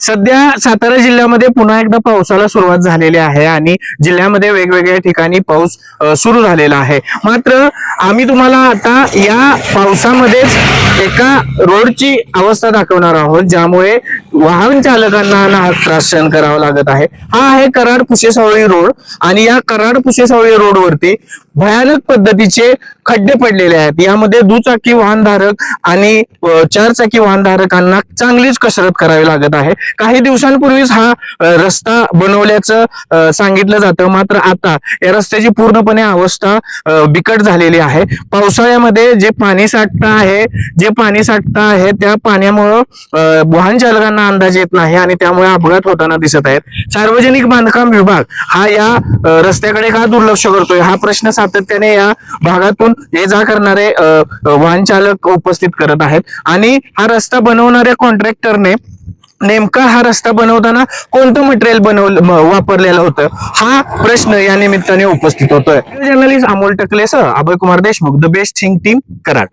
सध्या सातारा जिल्ह्यामध्ये पुन्हा एकदा पावसाला सुरुवात झालेली आहे आणि जिल्ह्यामध्ये वेगवेगळ्या ठिकाणी पाऊस सुरू झालेला आहे. मात्र आम्ही तुम्हाला आता या पावसामध्येच एका रोडची अवस्था दाखवणार आहोत ज्यामुळे वाहन चालकांना ना त्रास सहन करावा लागत आहे. हा आहे कराड पुशेसावळी रोड आणि या कराड पुशेसावळी रोडवरती भयानक पद्धतीचे खड्डे पडलेले आहेत. यामध्ये दुचाकी वाहनधारक आणि चारचाकी वाहनधारकांना चांगलीच कसरत करावी लागत आहे. काही दिवसांपूर्वीच हा रस्ता बनवल्याचं सांगितलं जातं. मात्र आता या रस्त्याची पूर्णपणे अवस्था बिकट झालेली आहे. पावसाळ्यामध्ये जे पाणी साठतं आहे जे पाणी साठतं आहे त्या पाण्यामुळं वाहन चालकांना अंदाज येत नाही आणि त्यामुळे अपघात होताना दिसत आहेत. सार्वजनिक बांधकाम विभाग हा या रस्त्याकडे का दुर्लक्ष करतोय? हा प्रश्न सातत्याने या भागातून ये जा करणारे वाहन चालक उपस्थित करत आहेत. आणि हा रस्ता बनवणाऱ्या कॉन्ट्रॅक्टरने नेमका हा रस्ता बनवताना कोणतं मटेरियल बनवलं वापरलेलं होतं? हा प्रश्न या निमित्ताने उपस्थित होतोय. Journalist Amol Takle sir Abhay Kumar Deshmukh the best thing team Karad.